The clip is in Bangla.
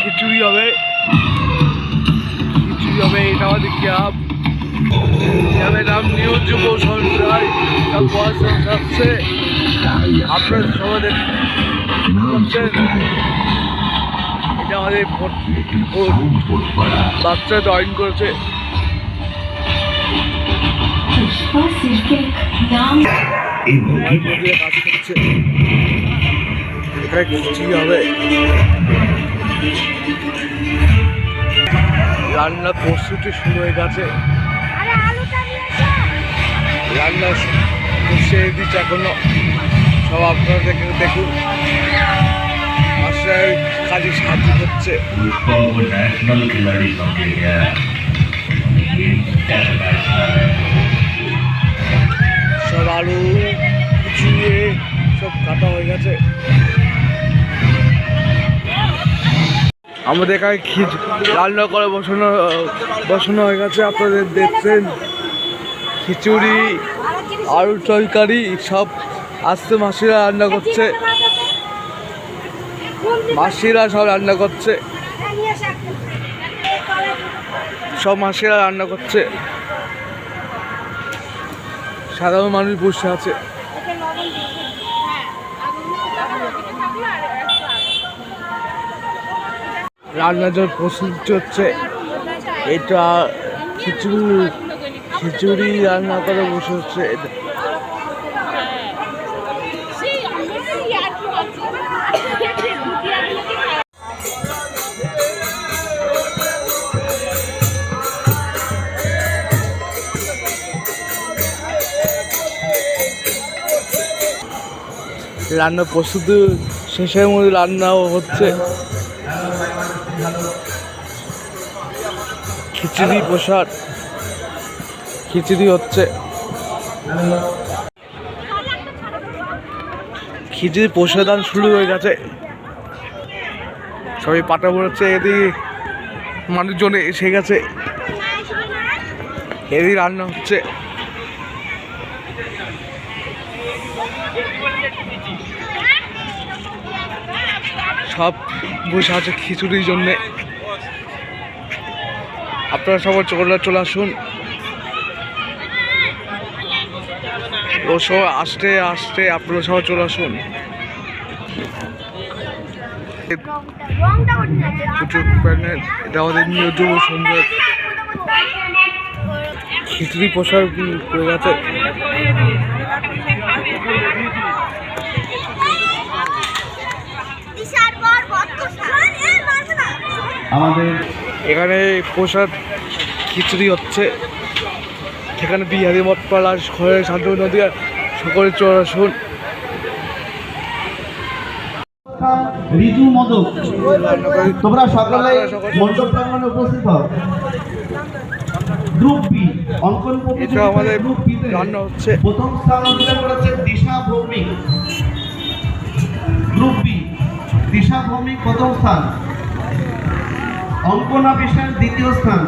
খিচুড়ি হবে। খিচুড়ি হবে এটা আমাদের ক্যাব ক্যাবের নাম নিউ যুব সঞ্চয় পড়াশোনা থাকছে আপনার সবাদের এটা আমাদের বাচ্চা জয়েন করেছে। এখানে খিচুড়ি হবে। রান্না প্রস্তুতি শুরু হয়ে গেছে। রান্না বসিয়ে দিচ্ছে এখনও। সব আপনারা দেখে দেখুন। কাজে সাহায্য করছে। সব আলু কুচিয়ে সব কাটা হয়ে গেছে। আমাদের এখানে খিচ রান্না করে বসানো বসানো হয়ে গেছে, আপনাদের দেখছেন। খিচুড়ি আলু তরকারি, সব আস্তে মাসিরা রান্না করছে। মাসিরা সব রান্না করছে। সব মাসিরা রান্না করছে। সাধারণ মানুষ বসে আছে। রান্নার জন্য প্রস্তুতি হচ্ছে এটা খিচুড়ি খিচুড়ি রান্না করে বসে হচ্ছে এটা। রান্না প্রস্তুতি শেষের মধ্যে রান্নাও হচ্ছে। খিচুড়ি প্রসাদ। খিচুড়ি হচ্ছে। খিচুড়ি প্রসাদান শুরু হয়ে গেছে। সবাই পাটা পড়ছে এদিকে মানুষজন এসে গেছে। এদিকে রান্না হচ্ছে। সব বসে আছে খিচুড়ির জন্যে। আপনারা সবাই চলে চলে আসুন। ও সবাই আসতে আসতে আপনারা সবাই চলে আসুন। প্রচুর প্যান্ডেল। এটা আমাদের সুন্দর খিচুড়ি প্রসার করে গেছে? আমাদের এখানে প্রসাদ খিচুড়ি হচ্ছে। সেখানে বিহারি মঠপালা ঘরে শান্তনু নদী সকলে আসুন। ঋতু মদক তোমরা সকলে মণ্ডপ প্রাঙ্গণে উপস্থিত হও। গ্রুপ বি অঙ্কন এটা আমাদের গ্রুপ বি রান্না হচ্ছে। প্রথম স্থান অধিকার করেছে দিশা ভৌমিক। গ্রুপ বি দিশা ভৌমিক প্রথম স্থান। অঙ্কনা বিশ্বাস দ্বিতীয় স্থান।